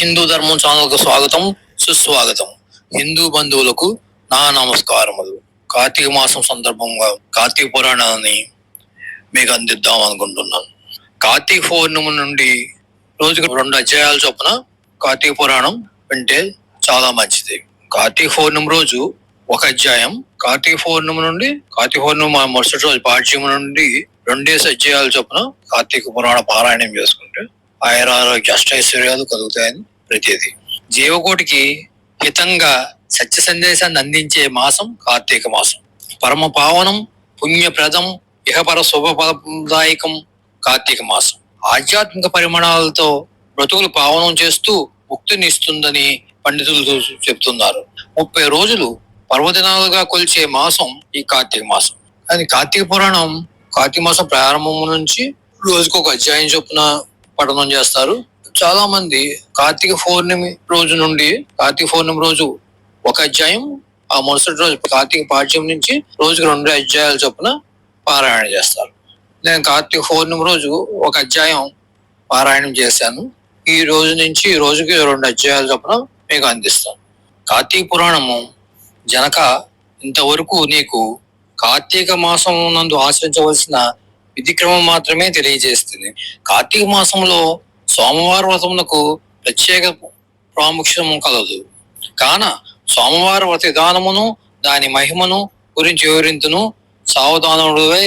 హిందూ ధర్మం ఛానల్కు స్వాగతం సుస్వాగతం. హిందూ బంధువులకు నా నమస్కారములు. కార్తీక మాసం సందర్భంగా కార్తీక పురాణాన్ని మీకు అందిద్దాం అనుకుంటున్నాను. కార్తీక పౌర్ణమి నుండి రోజుకు రెండు అధ్యాయాల చొప్పున కార్తీక పురాణం వింటే చాలా మంచిది. కార్తీక పౌర్ణమి రోజు ఒక అధ్యాయం. కార్తీక పౌర్ణమి నుండి కార్తీక పౌర్ణమి మా మరుసటి రోజు పాఠ్యం నుండి రెండేసి అధ్యాయాల చొప్పున కార్తీక పురాణ పారాయణం చేసుకుంటే ఆయురారోగ్య అష్టైశ్వర్యాలు కలుగుతాయని ప్రతిది జీవకోటికి హితంగా సత్య సందేశాన్ని అందించే మాసం కార్తీక మాసం. పరమ పావనం పుణ్యప్రదం ఇహపర శుభదాయకం కార్తీక మాసం. ఆధ్యాత్మిక పరిమాణాలతో బ్రతుకులు పావనం చేస్తూ ముక్తినిస్తుందని పండితులు చెప్తున్నారు. ముప్పై రోజులు పర్వదినాలుగా కొలిచే మాసం ఈ కార్తీక మాసం. కానీ కార్తీక పురాణం కార్తీక మాసం ప్రారంభం నుంచి రోజుకు ఒక అధ్యాయం చొప్పున పఠనం చేస్తారు. చాలా మంది కార్తీక పౌర్ణమి రోజు నుండి కార్తీక పౌర్ణమి రోజు ఒక అధ్యాయం ఆ మరుసటి రోజు కార్తీక పాఠ్యం నుంచి రోజుకు రెండు అధ్యాయాల చొప్పున పారాయణ చేస్తారు. నేను కార్తీక పౌర్ణమి రోజు ఒక అధ్యాయం పారాయణం చేశాను. ఈ రోజు నుంచి ఈ రోజుకి రెండు అధ్యాయాల చొప్పున మీకు అందిస్తాను. కార్తీక పురాణము జనక ఇంతవరకు నీకు కార్తీక మాసం నందు ఆచరించవలసిన విధిక్రమం మాత్రమే తెలియజేస్తుంది. కార్తీక మాసంలో సోమవార వ్రతమునకు ప్రత్యేక ప్రాముఖ్యము కలదు. కాన సోమవార వ్రత విధానమును దాని మహిమను గురించి వివరించును సావధానుడువై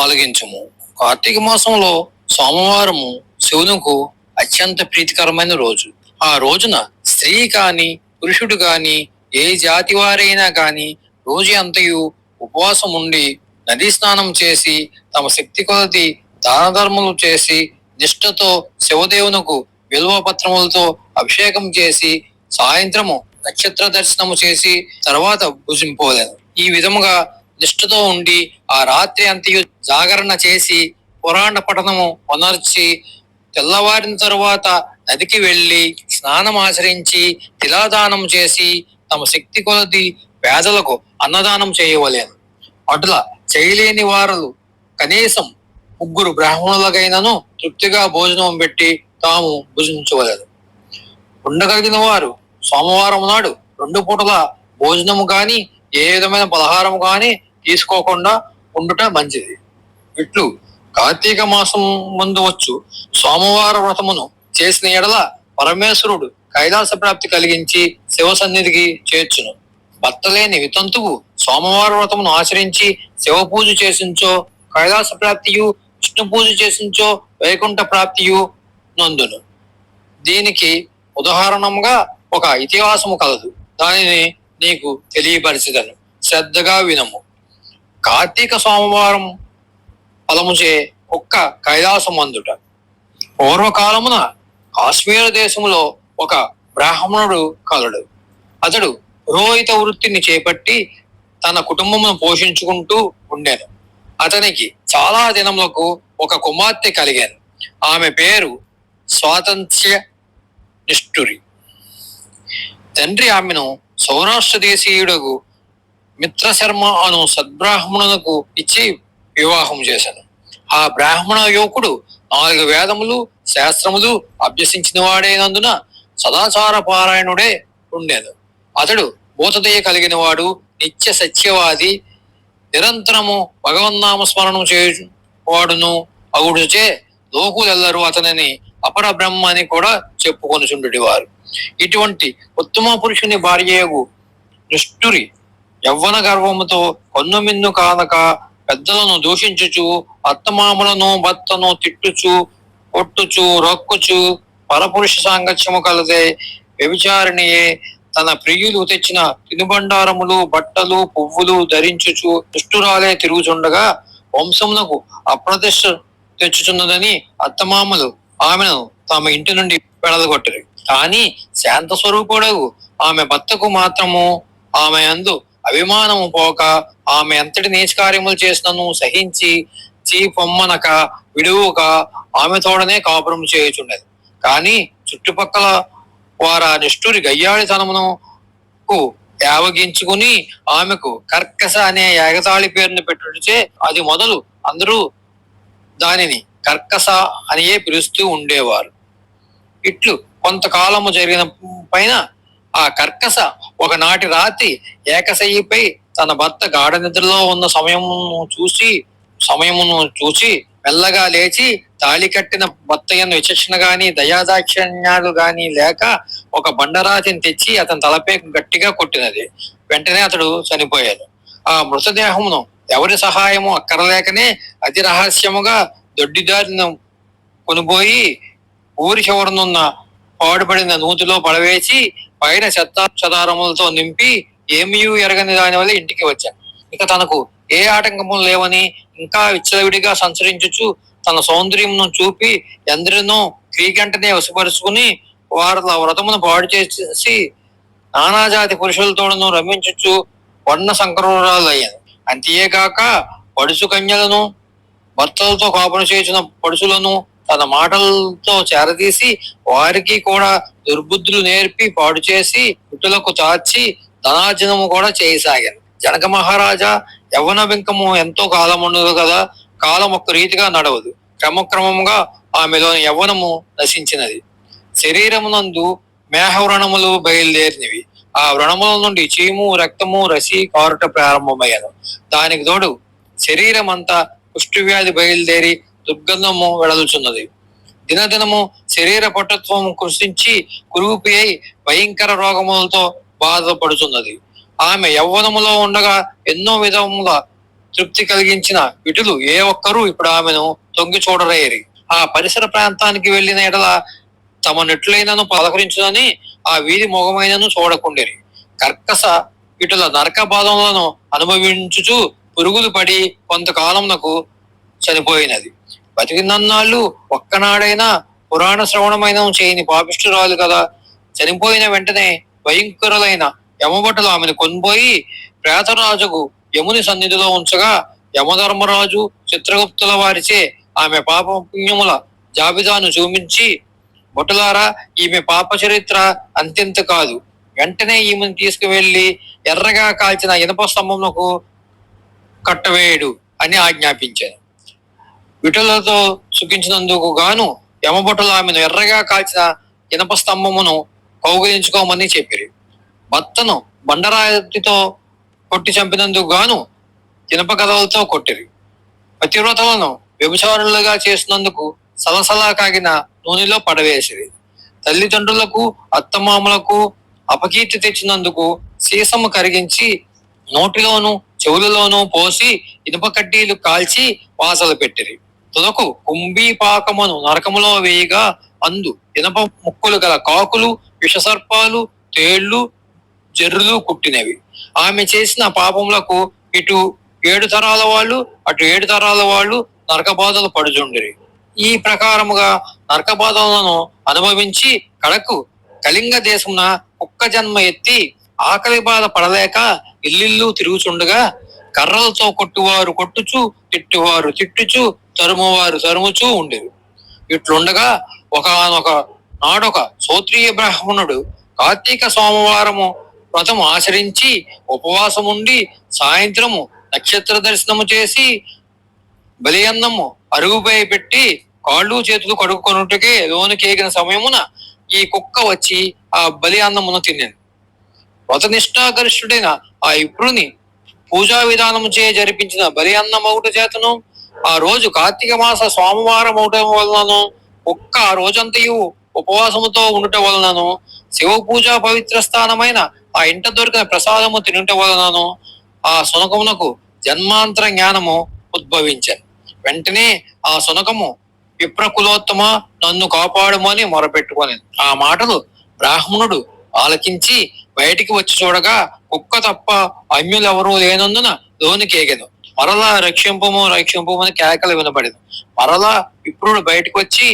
ఆలగించము. కార్తీక మాసంలో సోమవారము శివునకు అత్యంత ప్రీతికరమైన రోజు. ఆ రోజున స్త్రీ కాని పురుషుడు కాని ఏ జాతి వారైనా కాని రోజు అంతయు ఉపవాసం ఉండి నదీ స్నానం చేసి తమ శక్తి కొలది దాన ధర్మలు చేసి నిష్ఠతో శివదేవునకు విలువ పత్రములతో అభిషేకం చేసి సాయంత్రము నక్షత్ర దర్శనము చేసి తర్వాత భుజింపోలేదు ఈ విధముగా నిష్ఠతో ఉండి ఆ రాత్రి అంతయు జాగరణ చేసి పురాణ పఠనము వనర్చి తెల్లవారిన తరువాత నదికి వెళ్ళి స్నానం ఆచరించి తిలాదానం చేసి తమ శక్తి కొలది పేదలకు అన్నదానం చేయవలేను. అటుల చేయలేని వారు కనీసం ముగ్గురు బ్రాహ్మణులకైనను తృప్తిగా భోజనం పెట్టి తాము భుజించవలేదు ఉండగలిగిన వారు సోమవారం నాడు రెండు పూటల భోజనము కానీ ఏ విధమైన పలహారం కానీ తీసుకోకుండా ఉండుట మంచిది. ఇట్లు కార్తీక మాసం ముందు వచ్చు సోమవార వ్రతమును చేసిన ఎడల పరమేశ్వరుడు కైలాస ప్రాప్తి కలిగించి శివ సన్నిధికి చేర్చును. భర్త లేని వితంతువు సోమవార వ్రతమును ఆచరించి శివ పూజ చేసించో కైలాస ప్రాప్తియు విష్ణు పూజ చేసించో వైకుంఠ ప్రాప్తియు నందును. దీనికి ఉదాహరణముగా ఒక ఇతిహాసము కలదు. దానిని నీకు తెలియపరిచిదను. శ్రద్ధగా వినము. కార్తీక సోమవారం ఫలముచే ఒక్క కైలాసమందుట. పూర్వకాలమున కాశ్మీర దేశములో ఒక బ్రాహ్మణుడు కలడు. అతడు పురోహిత వృత్తిని చేపట్టి తన కుటుంబమును పోషించుకుంటూ ఉండేను. అతనికి చాలా దినములకు ఒక కుమార్తె కలిగాను ఆమె పేరు స్వాతంత్ర్య నిష్ఠురి తండ్రి ఆమెను సౌరాష్ట్ర దేశీయుడకు మిత్రశర్మ అను సద్బ్రాహ్మణునకు ఇచ్చి వివాహం చేశాను. ఆ బ్రాహ్మణ యువకుడు నాలుగు వేదములు శాస్త్రములు అభ్యసించిన వాడైనందున సదాచార పారాయణుడే ఉండేది అతడు భూతదయ కలిగిన వాడు నిత్య సత్యవాది నిరంతరము భగవన్నామ స్మరణం చేయు వాడును. అవుడుచే లోకులెల్లరూ అతనిని అపర బ్రహ్మ అని కూడా చెప్పుకొనుచుండుటి వారు ఇటువంటి ఉత్తమ పురుషుని భార్యయగు దుష్టురి యవ్వన గర్వముతో కొన్నుమిన్ను కానక పెద్దలను దూషించుచు అత్తమామలను భర్తను తిట్టుచు కొట్టుచు రొక్కుచు పరపురుష సాంగత్యము కలదే వ్యభిచారిణియే తన ప్రియులు తెచ్చిన తినుబండారములు బట్టలు పువ్వులు ధరించుచు దుష్టురాలే తిరుగుచుండగా వంశమునకు అప్రతిష్ట తెచ్చుచున్నదని అత్తమామలు ఆమెను తమ ఇంటి నుండి వెడలగొట్టరు. కానీ శాంత స్వరూపుడగు ఆమె భర్తకు మాత్రము ఆమె అందు అభిమానము పోక ఆమె ఎంతటి నేచకార్యములు చేసినను సహించి చీ పొమ్మనక విడువుక ఆమె తోడనే కాపురం చేయుచుండేది కానీ చుట్టుపక్కల వారా నిష్ఠురి గయ్యాళితనమును యావగించుకుని ఆమెకు కర్కస అనే ఏగతాళి పేరును పెట్టుచే అది మొదలు అందరూ దానిని కర్కస అనియే పిలుస్తూ ఉండేవారు. ఇట్లు కొంతకాలము జరిగిన పైన ఆ కర్కస ఒకనాటి రాత్రి ఏకశయ్యపై తన భర్త గాఢ నిద్రలో ఉన్న సమయమును చూసి సమయమును చూసి మెల్లగా లేచి తాళి కట్టిన భర్తయ్యను విచక్షణ గాని దయాదాక్షిణ్యాలు గాని లేక ఒక బండరాతిని తెచ్చి అతని తలపై గట్టిగా కొట్టినది. వెంటనే అతడు చనిపోయాడు. ఆ మృతదేహమును ఎవరి సహాయము అక్కరలేకనే అతి రహస్యముగా దొడ్డిదారిన కొనిపోయి ఊరి చివరనున్న పాడుపడిన నూతిలో పడవేసి పైన చెత్త చదారములతో నింపి ఏమీ ఎరగని దాని వల్ల ఇంటికి వచ్చాను ఇక తనకు ఏ ఆటంకము లేవని ఇంకా విచ్చలవిడిగా సంచరించుచు తన సౌందర్యమును చూపి ఎందరినో క్రీకంటనే వసపరుచుకుని వారి వ్రతమును పాడు చేసి నానాజాతి పురుషులతోనూ రమించుచు వర్ణ సంకరురాలయ్యాను అంతేగాక పడుసు కన్యలను భర్తలతో కాపురం చేసిన పడుసులను తన మాటలతో చేరదీసి వారికి కూడా దుర్బుద్ధులు నేర్పి పాడు చేసి పుట్టులకు చాచి ధనార్జనము కూడా చేయసాగాను జనక మహారాజా యవన బింకము ఎంతో కాలం ఉండదు కదా కాలం ఒక రీతిగా నడవదు. క్రమక్రమంగా ఆమెలోని యవ్వనము నశించినది. శరీరమునందు మేహవ్రణములు బయలుదేరినవి. ఆ వ్రణముల నుండి చీము రక్తము రసి కారుట ప్రారంభమయ్యాను. దానికి తోడు శరీరం అంతా కుష్ఠవ్యాధి బయలుదేరి దుర్గంధము వెడలుచున్నది. దినదినము శరీర పటుత్వం కృషించి కురుపి అయి భయంకర రోగములతో బాధపడుతున్నది ఆమె యవ్వనములో ఉండగా ఎన్నో విధముల తృప్తి కలిగించిన విటులు ఏ ఒక్కరూ ఇప్పుడు ఆమెను తొంగి చూడరేరి. ఆ పరిసర ప్రాంతానికి వెళ్ళిన ఎడల తమ నెట్లైనను పలకరించునని ఆ వీధి మొగమైనను చూడకుండేరి. కర్కస ఇటుల నరక బాధములను అనుభవించుచు పురుగులు పడి కొంతకాలమునకు చనిపోయినది. బతికినన్నాళ్ళు ఒక్కనాడైనా పురాణ శ్రవణమైన చేయని పాపిష్ఠురాలు కదా. చనిపోయిన వెంటనే భయంకరులైన యమభటులు ఆమెను కొనిపోయి ప్రేతరాజుకు యముని సన్నిధిలో ఉంచగా యమధర్మరాజు చిత్రగుప్తుల వారిచే ఆమె పాపపుణ్యముల జాబితాను చూపించి భటులారా ఈమె పాప చరిత్ర అంత్యంత కాదు. వెంటనే ఈమెను తీసుకువెళ్ళి ఎర్రగా కాల్చిన ఇనప స్తంభమునకు కట్టవేయడు అని ఆజ్ఞాపించాను. విటులతో సుఖించినందుకు గాను యమభటులు ఆమెను ఎర్రగా కాల్చిన ఇనప స్తంభమును కౌగిలించుకోమని చెప్పిరి. భర్తను బండరాతితో కొట్టి చంపినందుకు గాను ఇనప కథలతో కొట్టిరి. పతివ్రతలను వ్యభిచారులుగా చేసినందుకు సలసలా కాగిన నూనెలో పడవేసిరి తల్లిదండ్రులకు అత్తమామలకు అపకీర్తి తెచ్చినందుకు సీసము కరిగించి నోటిలోను చెవులలోనూ పోసి ఇనుప కడ్డీలు కాల్చి వాసలు పెట్టిరి. తుదకు కుంభీపాకమును నరకములో వేయగా అందు ఇనప ముక్కులు గల కాకులు విషసర్పాలు తేళ్ళు జర్రులు కుట్టినవి. ఆమె చేసిన పాపములకు ఇటు ఏడు తరాల వాళ్ళు అటు ఏడు తరాల వాళ్ళు నరక బాధలు పడుచుండిరి. ఈ ప్రకారముగా నరక బాధలను అనుభవించి కడకు కళింగ దేశమున కుక్క జన్మ ఎత్తి ఆకలి బాధ పడలేక ఇల్లిల్లు తిరుగుచుండగా కర్రలతో కొట్టువారు కొట్టుచు తిట్టువారు తిట్టుచు తరుమువారు తరుముచూ ఉండేవి ఇట్లుండగా ఒకనొక నాడొక సోత్రీయ బ్రాహ్మణుడు కార్తీక సోమవారము వ్రతము ఆచరించి ఉపవాసముండి సాయంత్రము నక్షత్ర దర్శనము చేసి బలి అన్నము అరుగుపై పెట్టి కాళ్ళు చేతులు కడుక్కొనుటకే లోనుకేగిన సమయమున ఈ కుక్క వచ్చి ఆ బలి అన్నమును తినేది వ్రతనిష్టాగరిష్ఠుడైన ఆ ఇప్పుడుని పూజా విధానము చే జరిపించిన బలి అన్నమౌట చేతను ఆ రోజు కార్తీక మాస సోమవారం అవటం వలనను కుక్క ఆ రోజంతయు ఉపవాసముతో ఉండట వలనను శివ పూజ పవిత్ర స్థానమైన ఆ ఇంట దొరికిన ప్రసాదము తినుట వలనను ఆ సునకమునకు జన్మాంతర జ్ఞానము ఉద్భవించాను. వెంటనే ఆ సునకము విప్రకులోత్తమ నన్ను కాపాడుమని మొరపెట్టుకొని. ఆ మాటలు బ్రాహ్మణుడు ఆలకించి బయటికి వచ్చి చూడగా కుక్క తప్ప అన్యులెవరూ లేనందున లోనికేగెను మరలా రక్షింపము రక్షింపము అని కేకలు వినబడింది మరలా విప్రుడు బయటకు వచ్చి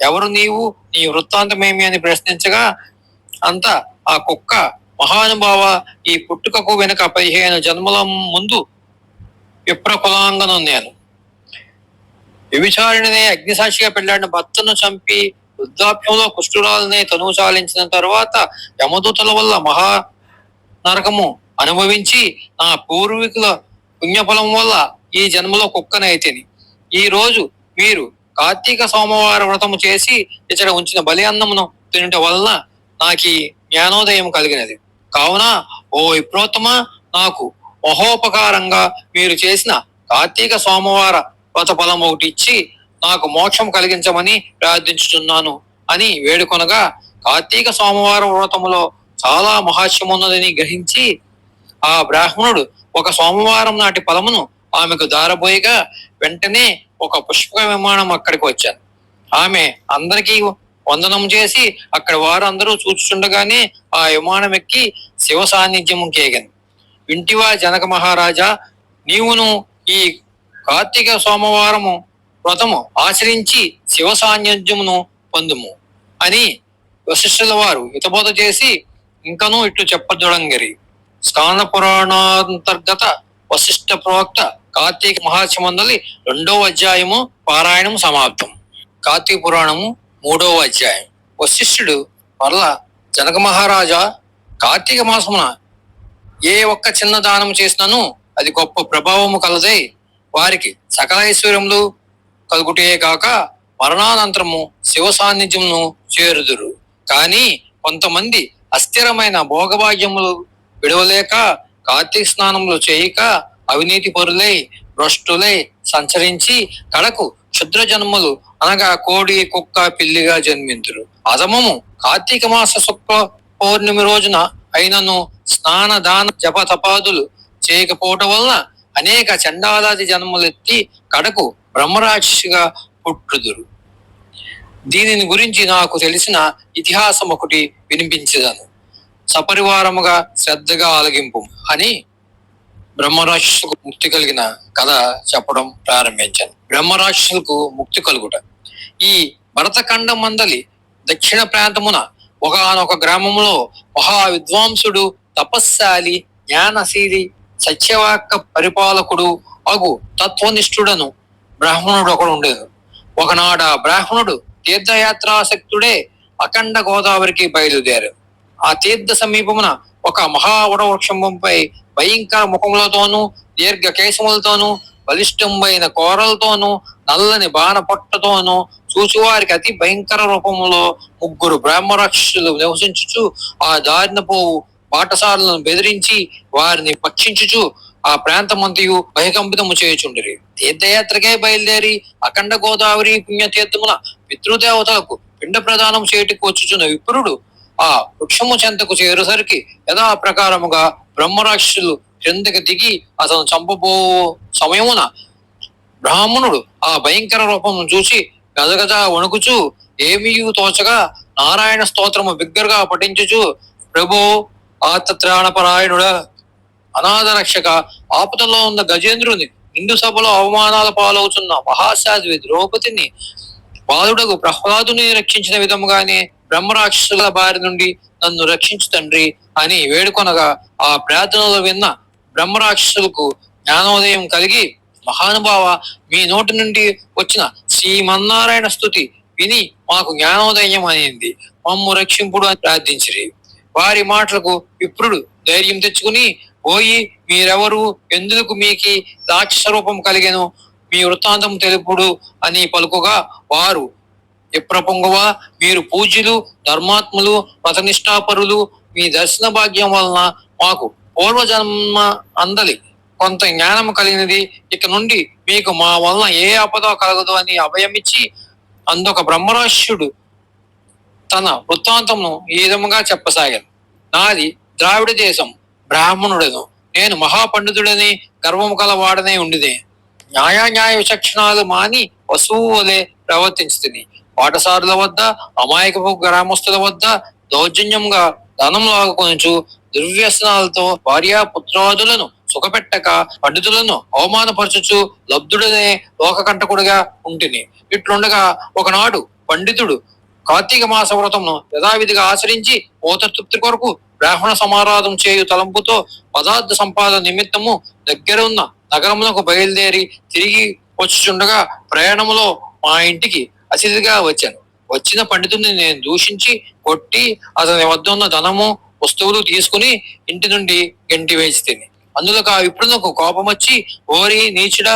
ఎవరు నీవు? నీ వృత్తాంతమేమి అని ప్రశ్నించగా అంత ఆ కుక్క మహానుభావ ఈ పుట్టుకకు వెనుక పదిహేను జన్మల ముందు విప్ర నేను వ్యభిచారిణినే అగ్నిసాక్షిగా పెళ్ళాడిన భర్తను చంపి వృద్ధాప్యంలో కుష్ఠురాలనే తనువు చాలించిన తర్వాత యమదూతల వల్ల మహా నరకము అనుభవించి నా పూర్వీకుల పుణ్యఫలం వల్ల ఈ జన్మలో కుక్కనైతేని. ఈ రోజు మీరు కార్తీక సోమవార వ్రతము చేసి ఇచ్చట ఉంచిన బలి అన్నమును తినట వలన నాకు ఈ జ్ఞానోదయం కలిగినది. కావున ఓ విప్రోత్తమ నాకు మహోపకారంగా మీరు చేసిన కార్తీక సోమవార కొత్త ఫలం ఒకటి ఇచ్చి నాకు మోక్షం కలిగించమని ప్రార్థించుతున్నాను అని వేడుకొనగా కార్తీక సోమవారం వ్రతములో చాలా మహాత్యం ఉన్నదని గ్రహించి ఆ బ్రాహ్మణుడు ఒక సోమవారం నాటి ఫలమును ఆమెకు దారబోయగా వెంటనే ఒక పుష్పక విమానం అక్కడికి వచ్చాను ఆమె అందరికీ వందనం చేసి అక్కడ వారందరూ చూస్తుండగానే ఆ విమానం ఎక్కి శివ సాన్నిధ్యము కేగను వింటివా జనక మహారాజా నీవును ఈ కార్తీక సోమవారము వ్రతము ఆచరించి శివ సాన్నిధ్యమును పొందుము అని వశిష్ఠుల వారు హితబోధ చేసి ఇంకనూ ఇట్లు చెప్పదొడంగరి స్కాన పురాణాంతర్గత వశిష్ఠ ప్రవక్త కార్తీక మహాత్సమందలి రెండవ అధ్యాయము పారాయణం సమాప్తం. కార్తీక పురాణము మూడవ అధ్యాయం. వశిష్ఠుడు మరల జనక మహారాజా కార్తీక మాసమున ఏ ఒక్క చిన్న దానం చేసినను అది గొప్ప ప్రభావము కలదై వారికి సకలైశ్వర్యములు కలుగుటే కాక మరణానంతరము శివ సాన్నిధ్యమును చేరుదురు. కానీ కొంతమంది అస్థిరమైన భోగభాగ్యములు విడవలేక కార్తీక స్నానములు చేయక అవినీతి పరులై భ్రష్టులై సంచరించి కడకు క్షుద్ర జన్మలు అనగా కోడి కుక్క పిల్లిగా జన్మింతురు. అధమము కార్తీక మాస శుక్ల పౌర్ణమి రోజున అయినను స్నాన దాన జప తపాదులు చేయకపోవటం వలన అనేక చండాలాది జన్మలెత్తి కడకు బ్రహ్మరాక్షిగా పుట్టుదురు. దీనిని గురించి నాకు తెలిసిన ఇతిహాసం ఒకటి వినిపించదను. సపరివారముగా శ్రద్ధగా ఆలగింపు అని బ్రహ్మరాక్షసులకు ముక్తి కలిగిన కథ చెప్పడం ప్రారంభించాను. బ్రహ్మరాక్షసులకు ముక్తి కలుగుట. ఈ భరతఖండం మందలి దక్షిణ ప్రాంతమున ఒకనొక గ్రామంలో మహా విద్వాంసుడు తపస్శాలి జ్ఞానశీలి సత్యవాక్క పరిపాలకుడు అగు తత్వనిష్ఠుడను బ్రాహ్మణుడు ఒకడు ఉండేది ఒకనాడ బ్రాహ్మణుడు తీర్థయాత్రాసక్తుడే అఖండ గోదావరికి బయలుదేరారు ఆ తీర్థ సమీపమున ఒక మహావడవృక్షంపై భయంకర ముఖములతోనూ దీర్ఘ కేశములతోనూ బలిష్టమైన కోరలతోనూ నల్లని బాణపొట్టతోనూ చూచువారికి అతి భయంకర రూపంలో ముగ్గురు బ్రహ్మరాక్షసులు నివసించుచు ఆ దారిన పోవు పాఠశాలను బెదిరించి వారిని పక్షించుచు ఆ ప్రాంతమంతయు బహికంపితము చేయుచుండిరి. తీర్థయాత్రకే బయలుదేరి అఖండ గోదావరి పుణ్యతీర్థముల పితృదేవతలకు పిండ ప్రదానం చేయుటకు వచ్చుచున్న విప్రుడు ఆ వృక్షము చెంతకు చేరుసరికి యథా ప్రకారముగా బ్రహ్మరాక్షులు క్రిందకి దిగి అతను చంపబో సమయమున బ్రాహ్మణుడు ఆ భయంకర రూపమును చూసి గజగజ వణుకుచు ఏమియు తోచగా నారాయణ స్తోత్రము బిగ్గరగా పఠించుచు ప్రభో ఆత్మత్రాణపరాయణుడ అనాథ రక్షక ఆపదలో ఉన్న గజేంద్రుని హిందూ సభలో అవమానాల పాలవుతున్న మహాశాద్వి ద్రౌపదిని బాలుడకు ప్రహ్లాదుని రక్షించిన విధముగానే బ్రహ్మరాక్షసుల బారి నుండి నన్ను రక్షించు తండ్రి అని వేడుకొనగా ఆ ప్రార్థనలు విన్న బ్రహ్మరాక్షసులకు జ్ఞానోదయం కలిగి మహానుభావ మీ నోటి నుండి వచ్చిన శ్రీమన్నారాయణ స్థుతి విని మాకు జ్ఞానోదయం అనింది మమ్ము రక్షింపుడు అని ప్రార్థించిరి. వారి మాటలకు విప్రుడు ధైర్యం తెచ్చుకుని పోయి మీరెవరు? ఎందుకు మీకి రాక్షస రూపం కలిగెను? మీ వృత్తాంతం తెలుపుడు అని పలుకుగా వారు విప్రపొంగవ మీరు పూజ్యులు ధర్మాత్ములు వ్రతనిష్టాపరులు మీ దర్శన భాగ్యం వలన మాకు పూర్వజన్మ అందలి. కొంత జ్ఞానం కలిగినది. ఇక నుండి మీకు మా వలన ఏ ఆపద కలగదు అని అభయమిచ్చి అందొక బ్రహ్మరాష్యుడు తన వృత్తాంతమును ఈ విధముగా చెప్పసాగాను నాది ద్రావిడ దేశం బ్రాహ్మణుడను. నేను మహాపండితుడని గర్వము కలవాడనే ఉండిదే. న్యాయాన్యాయ విచక్షణాలు మాని వసువు వలె ప్రవర్తించుతుంది పాఠశాలల వద్ద అమాయకపు గ్రామస్తుల వద్ద దౌర్జన్యంగా ధనం లాగుకొనుచు దుర్వ్యసనాలతో భార్య పుత్రాదులను సుఖపెట్టక పండితులను అవమానపరచుచు లబ్ధుడనే లోకకంటకుడుగా ఉంటుంది ఇట్లుండగా ఒకనాడు పండితుడు కార్తీక మాస వ్రతమును యథావిధిగా ఆచరించి పోత తృప్తి కొరకు బ్రాహ్మణ సమారాధం చేయు తలంపుతో పదార్థ సంపాదన నిమిత్తము దగ్గర ఉన్న నగరమునకు బయలుదేరి తిరిగి వచ్చుచుండగా ప్రయాణములో మా ఇంటికి అతిథిగా వచ్చాను. వచ్చిన పండితుడిని నేను దూషించి కొట్టి అతని వద్ద ఉన్న ధనము వస్తువులు తీసుకుని ఇంటి నుండి గంటి వేసి తిని. అందులో ఆ విప్రునకు కోపం వచ్చి ఓరి నీచుడ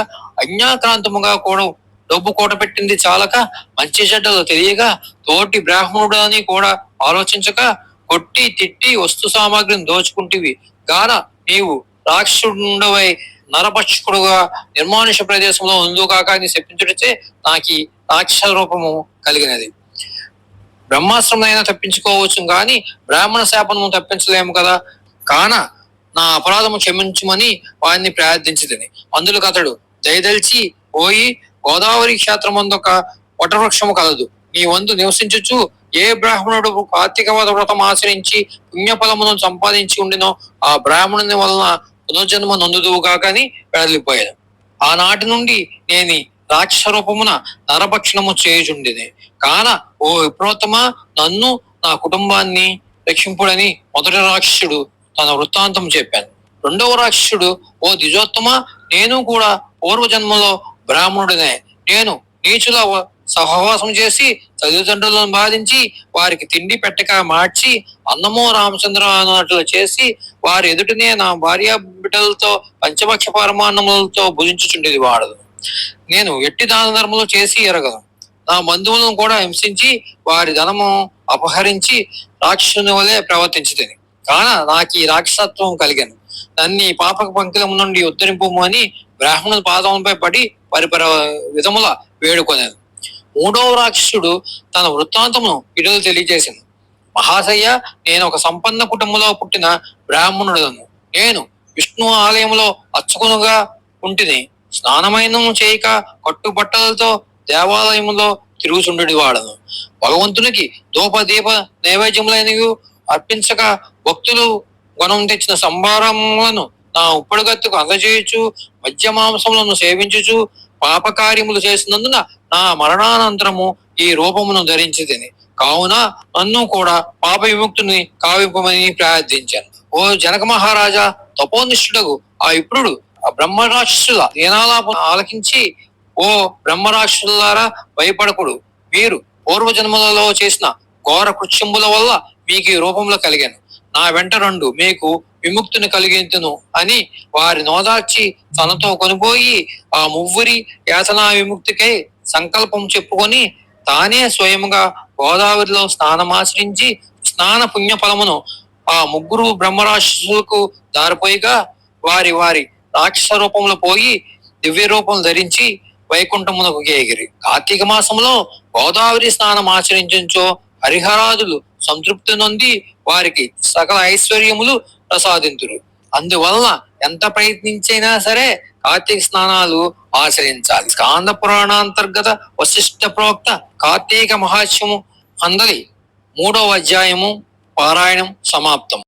అజ్ఞాక్రాంతముగా కూడా డబ్బు కూటపెట్టింది చాలక మంచి చెడ్డలు తెలియక తోటి బ్రాహ్మణుడు అని కూడా ఆలోచించక కొట్టి తిట్టి వస్తు సామాగ్రిని దోచుకుంటివి. గాన నీవు రాక్షసుండవై నరభక్షకుడుగా నిర్మానుష ప్రదేశంలో ఉందుగాక అని చెప్పించుడిచే నాకి రాక్షస రూపము కలిగినది. బ్రహ్మాశ్రమైనా తప్పించుకోవచ్చు కానీ బ్రాహ్మణ శాపనము తప్పించలేము కదా. కాన నా అపరాధము క్షమించుమని వారిని ప్రార్థించదని అందులో అతడు దయదలిచి పోయి గోదావరి క్షేత్రమందు ఒక వటవృక్షము కలదు. నీ వంతు నివసించుచు ఏ బ్రాహ్మణుడు కార్తీకవాద వ్రతం ఆచరించి పుణ్యఫలమును సంపాదించి ఉండినో ఆ బ్రాహ్మణుని వలన పునర్జన్మ నందుదువుగా కానీ వెళ్ళిపోయాను ఆనాటి నుండి నేను రాక్షస రూపమున నరభక్షణము చేయుచుండిని. కాన ఓ విప్రోత్తమ నన్ను నా కుటుంబాన్ని రక్షింపుడని మొదటి రాక్షసుడు తన వృత్తాంతం చెప్పాను. రెండవ రాక్షసుడు ఓ ద్విజోత్తమ నేను కూడా పూర్వజన్మలో బ్రాహ్మణుడినే నేను నీచుల సహవాసం చేసి తల్లిదండ్రులను బాధించి వారికి తిండి పెట్టక మార్చి అన్నమో రామచంద్ర అన్నట్లు చేసి వారి ఎదుటనే నా భార్య బిడ్డలతో పంచపక్ష పరమాన్నములతో భుజించుచుండేది వాడదు నేను ఎట్టి దాన ధర్మలు చేసి ఎరగను. నా బంధువులను కూడా హింసించి వారి ధనము అపహరించి రాక్షసుని వలె ప్రవర్తించుతుంది. కాన నాకు ఈ రాక్షసత్వం కలిగాను. నన్ను ఈ పాపక పంకిలం నుండి ఉద్ధరింపు అని బ్రాహ్మణుని పాదములపై పడి పరిపర విధముల వేడుకొనేది మూడవ రాక్షసుడు తన వృత్తాంతమును ఇటలు తెలియజేసింది మహాశయ్య నేను ఒక సంపన్న కుటుంబంలో పుట్టిన బ్రాహ్మణుడను. నేను విష్ణు ఆలయంలో అచ్చుకునుగా ఉంటిని. స్నానమైన చేయక కట్టుబట్టలతో దేవాలయంలో తిరుగుచుండడి వాడను భగవంతునికి దూప దీప నైవేద్యములైనవి అర్పించక భక్తులు గుణం తెచ్చిన సంభారములను నా ఉప్పడిగత్తుకు అందజేయచ్చు మధ్య మాంసములను సేవించుచు పాపకార్యములు చేసినందున నా మరణానంతరము ఈ రూపమును ధరించితిని. కావున నన్ను కూడా పాప విముక్తుని కావింపమని ప్రార్థించాను. ఓ జనక మహారాజా తపోనిష్ఠుడకు ఆ ఇప్పుడు ఆ బ్రహ్మరాక్షసుల దీనాలాపం ఆలకించి ఓ బ్రహ్మరాక్షసులారా భయపడకుడు. మీరు పూర్వజన్మలలో చేసిన ఘోర కృత్యముల వల్ల మీకు ఈ రూపంలో కలిగాను. నా వెంట రెండు మీకు విముక్తిని కలిగించును అని వారి నోదార్చి తనతో కొనిపోయి ఆ మువ్వురి యాతనా విముక్తికై సంకల్పం చెప్పుకొని తానే స్వయంగా గోదావరిలో స్నానమాచరించి స్నాన పుణ్య ఫలమును ఆ ముగ్గురు బ్రహ్మరాశులకు దారిపోయిగా వారి వారి రాక్షస రూపంలో పోయి దివ్య రూపం ధరించి వైకుంఠమునకు ఎగిరి. కార్తీక మాసంలో గోదావరి స్నానం ఆచరించో హరిహరాదులు సంతృప్తి నొంది వారికి సకల ఐశ్వర్యములు ప్రసాదింతురు. అందువలన ఎంత ప్రయత్నించైనా సరే కార్తీక స్నానాలు ఆచరించాలి. స్కాంద పురాణాంతర్గత వశిష్ట ప్రోక్త కార్తీక మహాత్మ్యము అందలి మూడవ అధ్యాయము పారాయణం సమాప్తం.